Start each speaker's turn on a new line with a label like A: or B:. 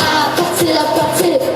A: 아, 버틀어 버틀